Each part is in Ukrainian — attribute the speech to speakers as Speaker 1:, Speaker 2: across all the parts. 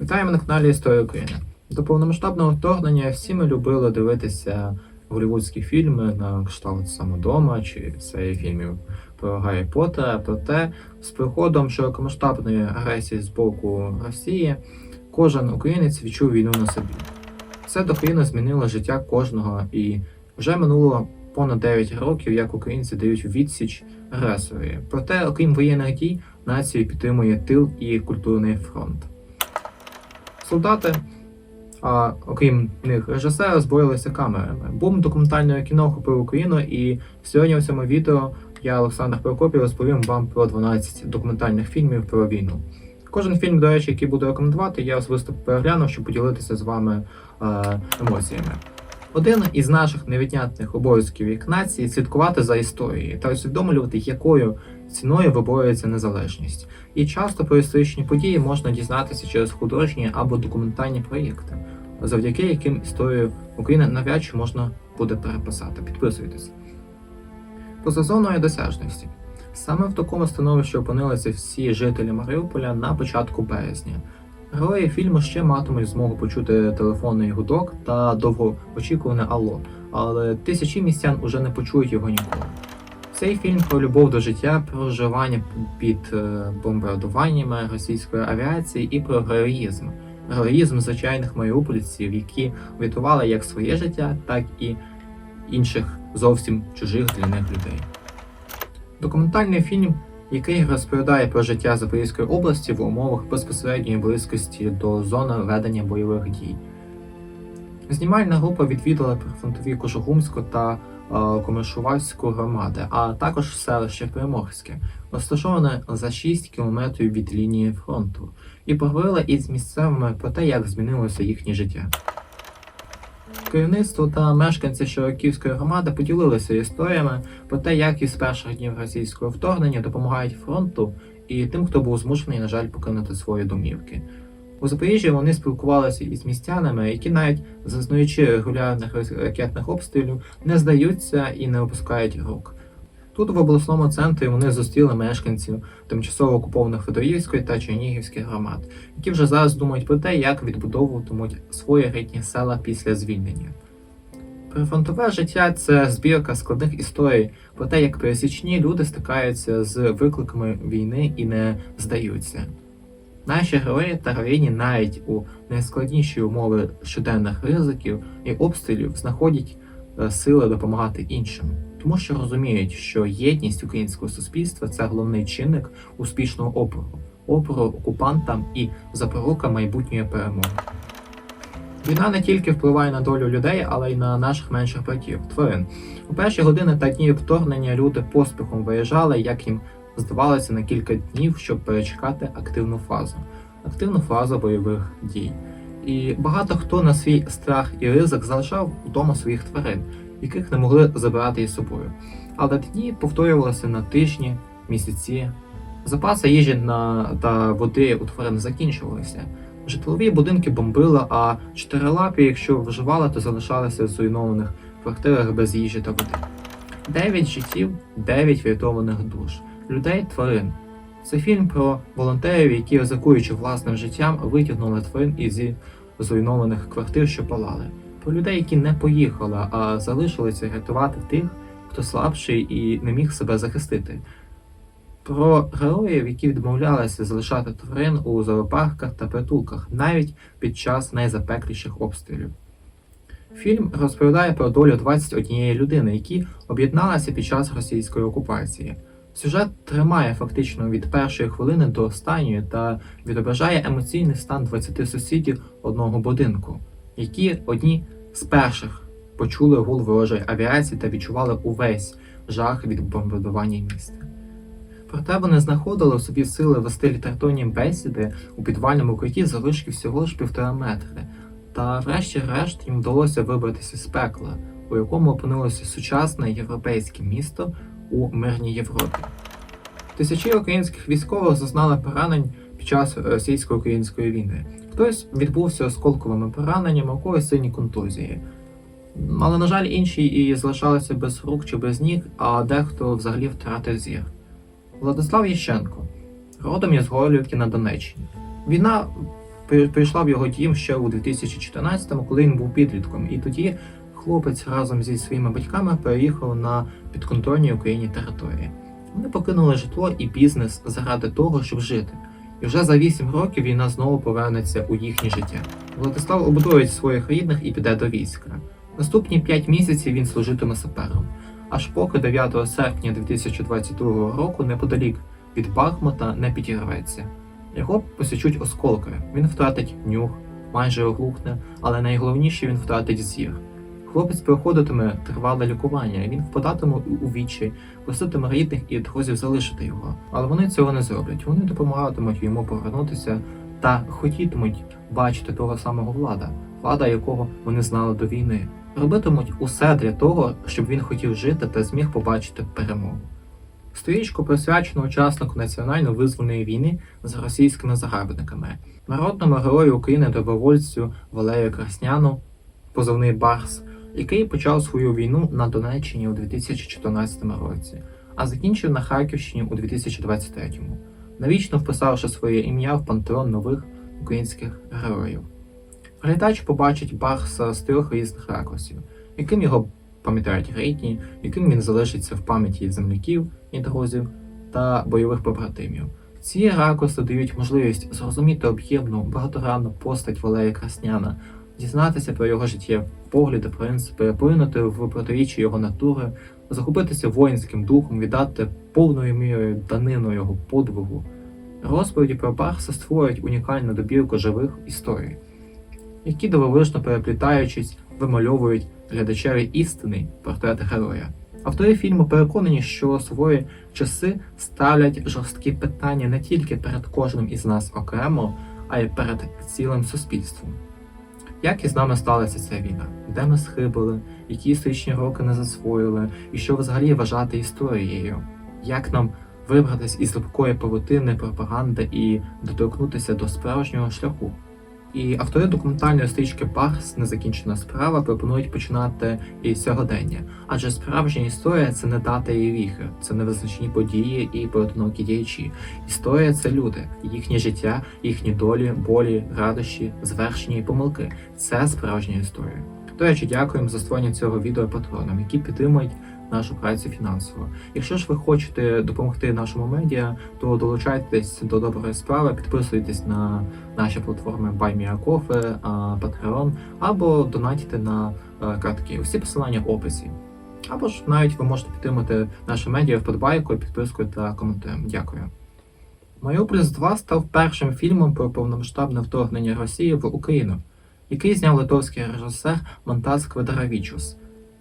Speaker 1: Вітаємо на каналі Історія України. До повномасштабного вторгнення всі ми любили дивитися голівудські фільми на кшталт самодома чи серії фільмів про Гаррі Поттера. Проте з приходом широкомасштабної агресії з боку Росії кожен українець відчув війну на собі. Це докорінно змінило життя кожного, і вже минуло понад 9 років, як українці дають відсіч агресорі. Проте, окрім воєнних дій, націю підтримує тил і культурний фронт. Солдати, а окрім них режисера, зброїлися камерами. Бум документального кіно охопив Україну, і сьогодні у цьому відео я, Олександр Прокопів, розповім вам про 12 документальних фільмів про війну. Кожен фільм, до речі, який буду рекомендувати, я особисто переглянув, щоб поділитися з вами е, емоціями. Один із наших невіднятних обов'язків як нації слідкувати за історією та усвідомлювати, якою ціною виборюється незалежність. І часто про історичні події можна дізнатися через художні або документальні проєкти, завдяки яким історію України навряд чи можна буде переписати. Підписуйтесь. Поза зоною досяжності. Саме в такому становищі опинилися всі жителі Маріуполя на початку березня. Герої фільму ще матимуть змогу почути телефонний гудок та довгоочікуване алло, але тисячі містян уже не почують його ніколи. Цей фільм про любов до життя, про вживання під е, бомбардуваннями російської авіації і про героїзм. Героїзм звичайних маріупольців, які врятували як своє життя, так і інших зовсім чужих для них людей. Документальний фільм, який розповідає про життя Запорізької області в умовах безпосередньої близькості до зони ведення бойових дій. Знімальна група відвідала прифронтові Кожугумську та е, Комишувальську громади, а також селище Приморське, розташоване за 6 кілометрів від лінії фронту, і поговорила із місцевими про те, як змінилося їхнє життя. Керівництво та мешканці Широківської громади поділилися історіями про те, як із перших днів російського вторгнення допомагають фронту і тим, хто був змушений, на жаль, покинути свої домівки. У Запоріжжі вони спілкувалися із містянами, які навіть зазнаючи регулярних ракетних обстрілів, не здаються і не опускають рук. Тут, в обласному центрі, вони зустріли мешканців тимчасово окупованих Федорівської та Чернігівських громад, які вже зараз думають про те, як відбудовуватимуть свої рідні села після звільнення. Прифронтове життя це збірка складних історій про те, як пересічні люди стикаються з викликами війни і не здаються. Наші герої та героїні навіть у найскладніші умови щоденних ризиків і обстрілів знаходять е, сили допомагати іншим, тому що розуміють, що єдність українського суспільства це головний чинник успішного опору, опору окупантам і запорука майбутньої перемоги. Війна не тільки впливає на долю людей, але й на наших менших братів, тварин. У перші години та дні вторгнення люди поспіхом виїжджали, як їм здавалося, на кілька днів, щоб перечекати активну фазу, активну фазу бойових дій. І багато хто на свій страх і ризик залишав вдома своїх тварин, яких не могли забирати із собою. Але дні повторювалися на тижні, місяці. Запаси їжі на та води у тварин закінчувалися. Житлові будинки бомбили, а чотирилапі, якщо виживали, то залишалися в зруйнованих квартирах без їжі та води. Дев'ять життів, дев'ять врятованих душ, людей, тварин. Це фільм про волонтерів, які, ризикуючи власним життям, витягнули тварин із зруйнованих квартир, що палали. Про людей, які не поїхали, а залишилися рятувати тих, хто слабший і не міг себе захистити. Про героїв, які відмовлялися залишати тварин у зоопарках та притулках, навіть під час найзапекліших обстрілів. Фільм розповідає про долю 21 людини, які об'єдналися під час російської окупації. Сюжет тримає фактично від першої хвилини до останньої та відображає емоційний стан 20 сусідів одного будинку, які одні з перших почули гул ворожої авіації та відчували увесь жах від бомбардування міста. Проте вони знаходили в собі сили вести літературні бесіди у підвальному укритті залишки всього ж півтора метри, та врешті-решт їм вдалося вибратися з пекла, у якому опинилося сучасне європейське місто у мирній Європі. Тисячі українських військових зазнали поранень під час російсько-української війни. Хтось відбувся осколковими пораненнями, у когось сильні контузії. Але, на жаль, інші і залишалися без рук чи без ніг, а дехто взагалі втратив зір. Владислав Єщенко, родом із Горлівки на Донеччині. Війна прийшла в його дім ще у 2014-му, коли він був підлітком. І тоді хлопець разом зі своїми батьками переїхав на підконтрольній Україні території. Вони покинули житло і бізнес заради того, щоб жити. І вже за 8 років війна знову повернеться у їхнє життя. Владислав обдує своїх рідних і піде до війська. Наступні 5 місяців він служитиме сапером. Аж поки 9 серпня 2022 року неподалік від Бахмута не підірветься. Його посічуть осколки. Він втратить нюх, майже оглухне, але найголовніше він втратить зір. Хлопець проходитиме тривале лікування, він впадатиме у вічі, проситиме рідних і друзів залишити його. Але вони цього не зроблять. Вони допомагатимуть йому повернутися та хотітимуть бачити того самого влада, влада якого вони знали до війни. Робитимуть усе для того, щоб він хотів жити та зміг побачити перемогу. Сторічку присвячено учаснику національно-визвольної війни з російськими загарбниками, народному герою України добровольцю Валерію Красняну, позивний Барс, який почав свою війну на Донеччині у 2014 році, а закінчив на Харківщині у 2023, навічно вписавши своє ім'я в пантеон нових українських героїв. Глядач побачить Барса з трьох різних ракурсів, яким його пам'ятають рідні, яким він залишиться в пам'яті земляків і друзів та бойових побратимів. Ці ракурси дають можливість зрозуміти об'ємну, багатогранну постать Валерія Красняна, дізнатися про його життя, погляди, принципи, поринути в протиріччя його натури, захопитися воїнським духом, віддати повною мірою данину його подвигу. Розповіді про Барса створюють унікальну добірку живих історій, які дивовижно переплітаючись, вимальовують глядачеві істинний портрет героя. Автори фільму переконані, що суворі часи ставлять жорсткі питання не тільки перед кожним із нас окремо, а й перед цілим суспільством. Як із нами сталася ця війна? Де ми схибили, які історичні роки не засвоїли, і що взагалі вважати історією? Як нам вибратись із липкої павутини пропаганди і доторкнутися до справжнього шляху? І автори документальної стрічки Парс Незакінчена справа пропонують починати із сьогодення, адже справжня історія це не дата і віхи, це не визначні події і поодинокі діячі. Історія це люди, їхнє життя, їхні долі, болі, радощі, звершення і помилки. Це справжня історія. До речі, дякуємо за створення цього відео патронам, які підтримують нашу працю фінансово. Якщо ж ви хочете допомогти нашому медіа, то долучайтесь до доброї справи, підписуйтесь на наші платформи BuyMeACoffee, Patreon або донатьте на е, картки. Усі посилання в описі. Або ж навіть ви можете підтримати наше медіа вподобайкою, підпискою та коментарем. Дякую. Маріуполь 2 став першим фільмом про повномасштабне вторгнення Росії в Україну, який зняв литовський режисер Монтас Квадравічус.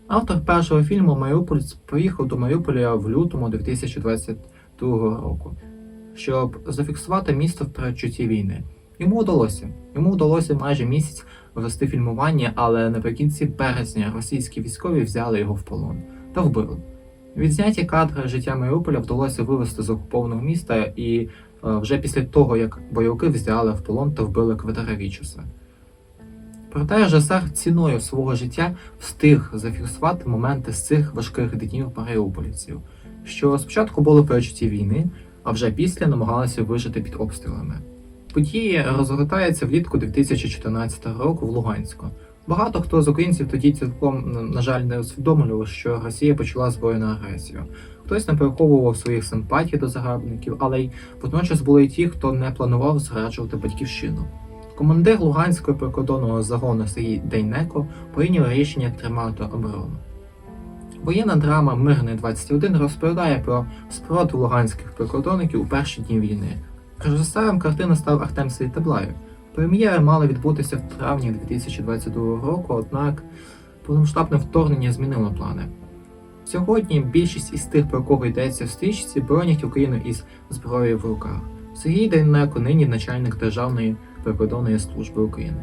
Speaker 1: Автор першого фільму Маріуполь приїхав до Маріуполя в лютому 2022 року, щоб зафіксувати місто в передчутті війни. Йому вдалося. Йому вдалося майже місяць вести фільмування, але наприкінці березня російські військові взяли його в полон та вбили. Відзняті кадри життя Маріуполя вдалося вивезти з окупованого міста і е, вже після того, як бойовики взяли в полон та вбили Квадравічуса. Проте режисер ціною свого життя встиг зафіксувати моменти з цих важких днів маріупольців, що спочатку були перечутті війни, а вже після намагалися вижити під обстрілами. Події розгортаються влітку 2014 року в Луганську. Багато хто з українців тоді цілком, на жаль, не усвідомлював, що Росія почала збройну агресію. Хтось не переховував своїх симпатій до загарбників, але й водночас були й ті, хто не планував зраджувати батьківщину. Командир Луганського прикордонного загону Сергій Дейнеко прийняв рішення тримати оборону. Воєнна драма Мирний 21 розповідає про спротив луганських прикордонників у перші дні війни. Режисером картини став Артем Світаблаєв. Прем'єра мала відбутися в травні 2022 року, однак повномасштабне вторгнення змінило плани. Сьогодні більшість із тих, про кого йдеться в стрічці, боронять Україну із зброєю в руках. Сергій Дейнеко нині начальник Державної прикордонної служби України.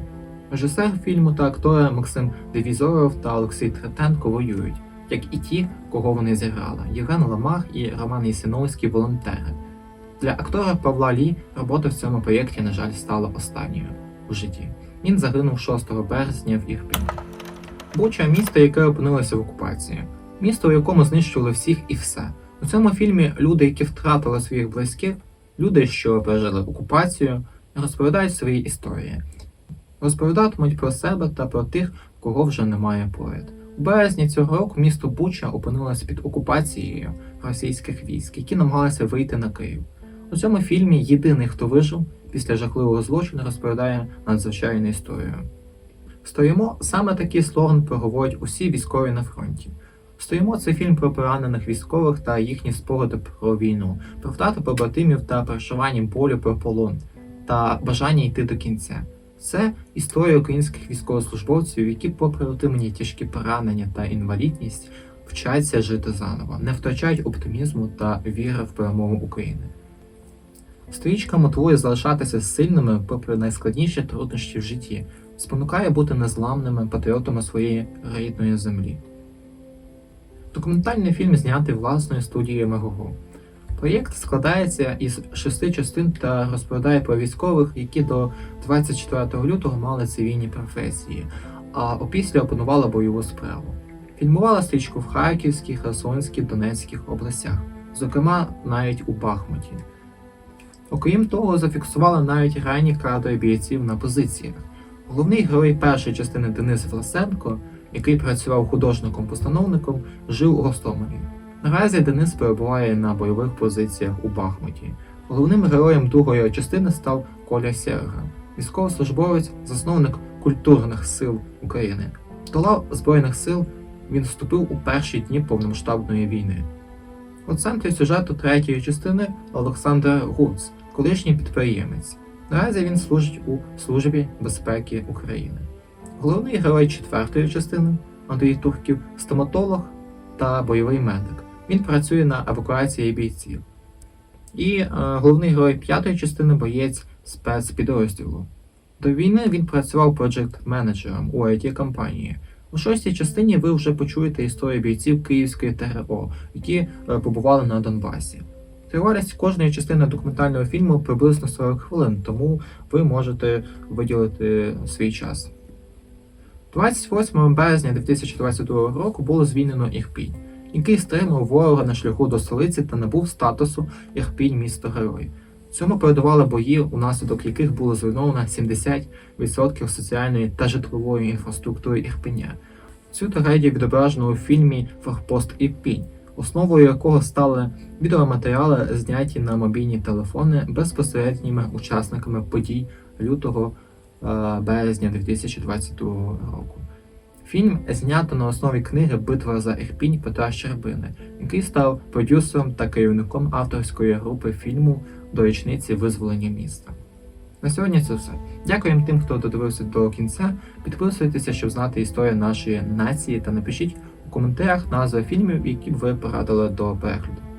Speaker 1: Режисер фільму та актори Максим Девізоров та Олексій Третенко воюють, як і ті, кого вони зіграли: Євген Ламах і Роман Єсиновський волонтери. Для актора Павла Лі робота в цьому проєкті, на жаль, стала останньою у житті. Він загинув 6 березня в Ірпіні. Буча місто, яке опинилося в окупації, місто, у якому знищували всіх і все. У цьому фільмі люди, які втратили своїх близьких, люди, що пережили окупацію, розповідають свої історії. Розповідатимуть про себе та про тих, кого вже немає поряд. У березні цього року місто Буча опинилося під окупацією російських військ, які намагалися вийти на Київ. У цьому фільмі єдиний, хто вижив після жахливого злочину, розповідає надзвичайну історію. Стоїмо саме такий слоган проговорять усі військові на фронті. Стоїмо це фільм про поранених військових та їхні спогади про війну, про втрату побратимів та переживання болю про полон та бажання йти до кінця. Це історія українських військовослужбовців, які, попри отримані тяжкі поранення та інвалідність, вчаться жити заново, не втрачають оптимізму та віри в перемогу України. Сторічка мотивує залишатися сильними попри найскладніші труднощі в житті, спонукає бути незламними патріотами своєї рідної землі. Документальний фільм знятий власною студією Мегого. Проєкт складається із шести частин та розповідає про військових, які до 24 лютого мали цивільні професії, а опісля опанували бойову справу. Фільмувала стрічку в Харківській, Херсонській, Донецьких областях, зокрема навіть у Бахмуті. Окрім того, зафіксували навіть ранні кадри бійців на позиціях. Головний герой першої частини Денис Власенко, який працював художником-постановником, жив у Гостомелі. Наразі Денис перебуває на бойових позиціях у Бахмуті. Головним героєм другої частини став Коля Серга, військовослужбовець, засновник культурних сил України. До лав Збройних сил він вступив у перші дні повномасштабної війни. У центрі сюжету третьої частини Олександр Гуц, колишній підприємець. Наразі він служить у Службі безпеки України. Головний герой четвертої частини Андрій Турків стоматолог та бойовий медик. Він працює на евакуації бійців. І е, головний герой п'ятої частини боєць спецпідрозділу. До війни він працював проджект-менеджером у it компанії. У шостій частині ви вже почуєте історію бійців Київської ТРО, які е, побували на Донбасі. Тривалість кожної частини документального фільму приблизно 40 хвилин, тому ви можете виділити свій час. 28 березня 2022 року було звільнено Ірпінь, який стримав ворога на шляху до столиці та набув статусу Ірпінь місто герой. Цьому передували бої, унаслідок яких було зруйновано 70% соціальної та житлової інфраструктури Ірпеня. Цю трагедію відображено у фільмі Форпост Ірпінь, основою якого стали відеоматеріали, зняті на мобільні телефони безпосередніми учасниками подій лютого е, березня 2022 року. Фільм знято на основі книги Битва за Ірпінь Петра Щербини, який став продюсером та керівником авторської групи фільму до річниці визволення міста. На сьогодні це все. Дякуємо тим, хто додивився до кінця. Підписуйтеся, щоб знати історію нашої нації, та напишіть у коментарях назви фільмів, які б ви порадили до перегляду.